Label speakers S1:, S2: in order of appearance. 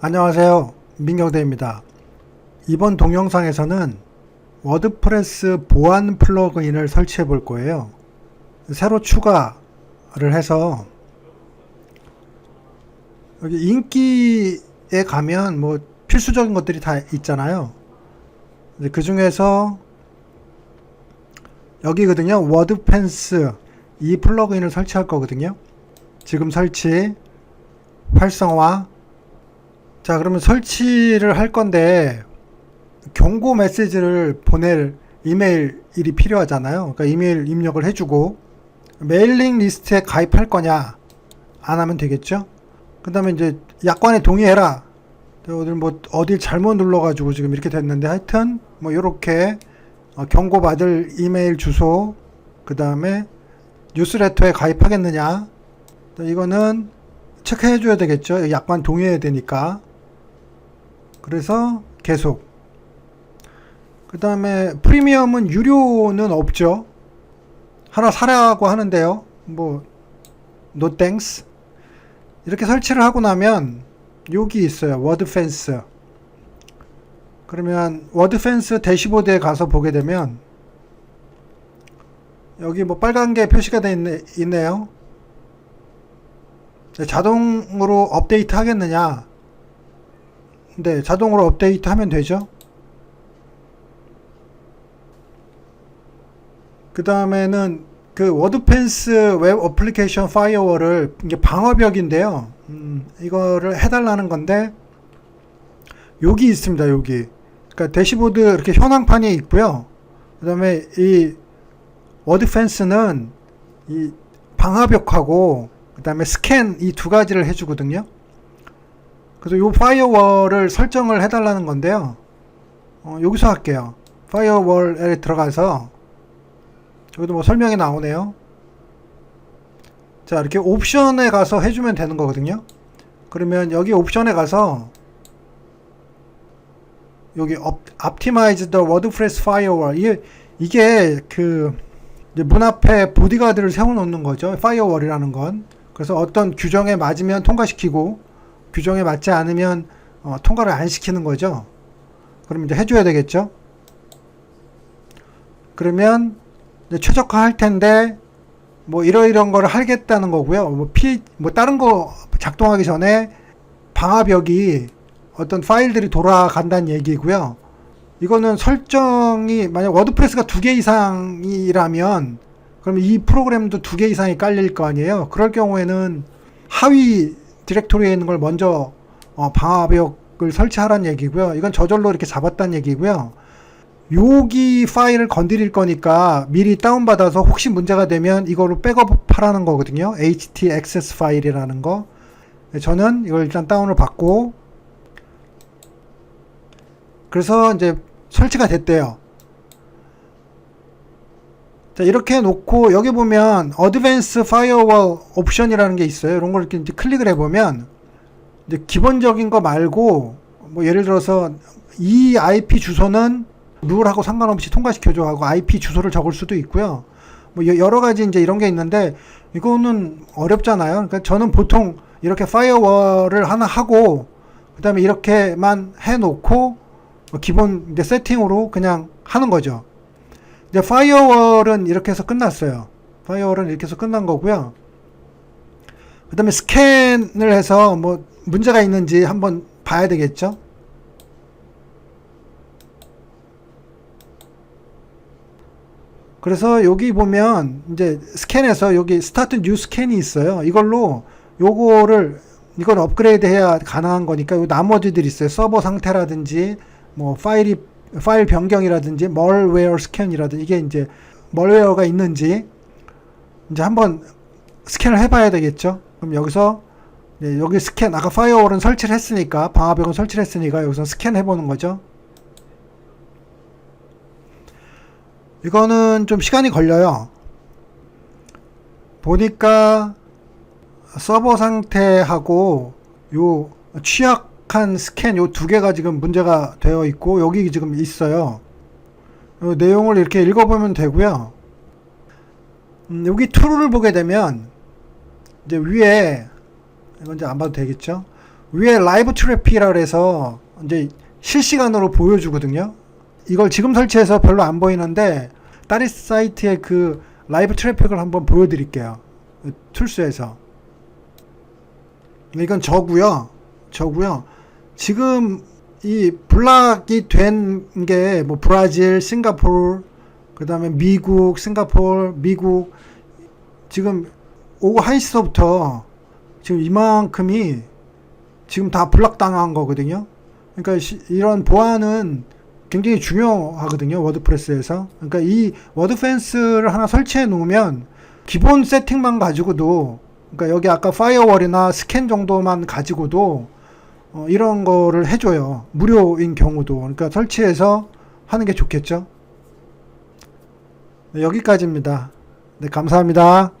S1: 안녕하세요. 민경대입니다. 이번 동영상에서는 워드프레스 보안 플러그인을 설치해 볼 거예요. 새로 추가를 해서 여기 인기에 가면 뭐 필수적인 것들이 다 있잖아요. 그 중에서 여기거든요. 워드펜스 이 플러그인을 설치할 거거든요. 지금 설치, 활성화, 자, 그러면 설치를 할 건데 경고 메시지를 보낼 이메일 일이 필요하잖아요. 그러니까 이메일 입력을 해주고 메일링 리스트에 가입할 거냐 안 하면 되겠죠. 그 다음에 이제 약관에 동의해라. 오늘 뭐 어딜 잘못 눌러가지고 지금 이렇게 됐는데 하여튼 뭐 이렇게 어, 경고 받을 이메일 주소 그 다음에 뉴스레터에 가입하겠느냐 이거는 체크해 줘야 되겠죠. 약관 동의해야 되니까. 그래서 계속. 그 다음에 프리미엄은 유료는 없죠. 하나 사라고 하는데요. 뭐, no thanks. 이렇게 설치를 하고 나면 여기 있어요. 워드 펜스. 그러면 워드펜스 대시보드에 가서 보게 되면 여기 뭐 빨간 게 표시가 되어 있네, 있네 요. 네, 자동으로 업데이트 하겠느냐? 네, 자동으로 업데이트 하면 되죠. 그 다음에는 그 워드펜스 웹 어플리케이션 파이어월을 이게 방어벽인데요. 음, 이거를 해달라는 건데 여기 있습니다. 여기. 그러니까 대시보드 이렇게 현황판이 있고요. 그 다음에 이 워드 펜스는 이 방화벽하고 그 다음에 스캔 이 두 가지를 해주거든요. 그래서 요 파이어월을 설정을 해달라는 건데요. 어, 여기서 할게요. 파이어월에 들어가서 여기도 뭐 설명이 나오네요. 자 이렇게 옵션에 가서 해주면 되는 거거든요. 그러면 여기 옵션에 가서 여기 optimize the WordPress firewall 이게, 이게 그 문 앞에 보디가드를 세워놓는 거죠. 파이어월이라는 건. 그래서 어떤 규정에 맞으면 통과시키고 규정에 맞지 않으면 어, 통과를 안 시키는 거죠. 그럼 이제 해줘야 되겠죠. 그러면 이제 최적화 할 텐데 뭐 이러이런 거를 하겠다는 거고요. 뭐 피, 뭐 다른 거 작동하기 전에 방화벽이 어떤 파일들이 돌아간다는 얘기고요. 이거는 설정이 만약 워드프레스가 두 개 이상이라면 그럼 이 프로그램도 두 개 이상이 깔릴 거 아니에요. 그럴 경우에는 하위 디렉토리에 있는 걸 먼저 어, 방화벽을 설치하라는 얘기고요. 이건 저절로 이렇게 잡았다는 얘기고요. 여기 파일을 건드릴 거니까 미리 다운받아서 혹시 문제가 되면 이거로 백업하라는 거거든요. htxs 파일이라는 거. 저는 이걸 일단 다운을 받고 그래서 이제 설치가 됐대요. 자, 이렇게 해놓고 여기 보면 어드밴스 파이어월 옵션이라는 게 있어요. 이런 걸 이렇게 클릭을 해보면 이제 기본적인 거 말고 뭐 예를 들어서 이 IP 주소는 룰하고 상관없이 통과시켜줘 하고 IP 주소를 적을 수도 있고요. 뭐 여러 가지 이제 이런 게 있는데 이거는 어렵잖아요. 그러니까 저는 보통 이렇게 파이어월을 하나 하고 그다음에 이렇게만 해놓고 뭐 기본 이제 세팅으로 그냥 하는 거죠. 이제 파이어월은 이렇게 해서 끝났어요. 파이어월은 이렇게 해서 끝난 거고요. 그 다음에 스캔을 해서 뭐 문제가 있는지 한번 봐야 되겠죠. 그래서 여기 보면 이제 스캔해서 여기 스타트 뉴 스캔이 있어요. 이걸로 요거를 이걸 업그레이드 해야 가능한 거니까 요 나머지들이 있어요. 서버 상태라든지 뭐 파일이 파일 변경이라든지 멀웨어 스캔이라든지 이게 이제 멀웨어가 있는지 이제 한번 스캔을 해봐야 되겠죠. 그럼 여기서 네, 여기 스캔 아까 파이어월은 설치를 했으니까 방화벽은 설치를 했으니까 여기서 스캔 해 보는 거죠. 이거는 좀 시간이 걸려요. 보니까 서버 상태하고 요 취약 한 스캔 요 두 개가 지금 문제가 되어 있고 여기 지금 있어요. 요 내용을 이렇게 읽어보면 되고요. 음, 여기 툴을 보게 되면 이제 위에 이건 이제 안 봐도 되겠죠. 위에 라이브 트래픽이라 그래서 이제 실시간으로 보여주거든요. 이걸 지금 설치해서 별로 안 보이는데 다른 사이트의 그 라이브 트래픽을 한번 보여드릴게요. 툴스에서 이건 저고요. 저고요. 지금 이 블락이 된 게 뭐 브라질, 싱가포르, 그다음에 미국, 싱가포르, 미국 지금 오후 1시서부터 지금 이만큼이 지금 다 블락 당한 거거든요. 그러니까 시- 이런 보안은 굉장히 중요하거든요. 워드프레스에서. 그러니까 이 워드펜스를 하나 설치해 놓으면 기본 세팅만 가지고도 그러니까 여기 아까 파이어월이나 스캔 정도만 가지고도 어, 이런 거를 해줘요. 무료인 경우도. 그러니까 설치해서 하는 게 좋겠죠. 네, 여기까지입니다. 네, 감사합니다.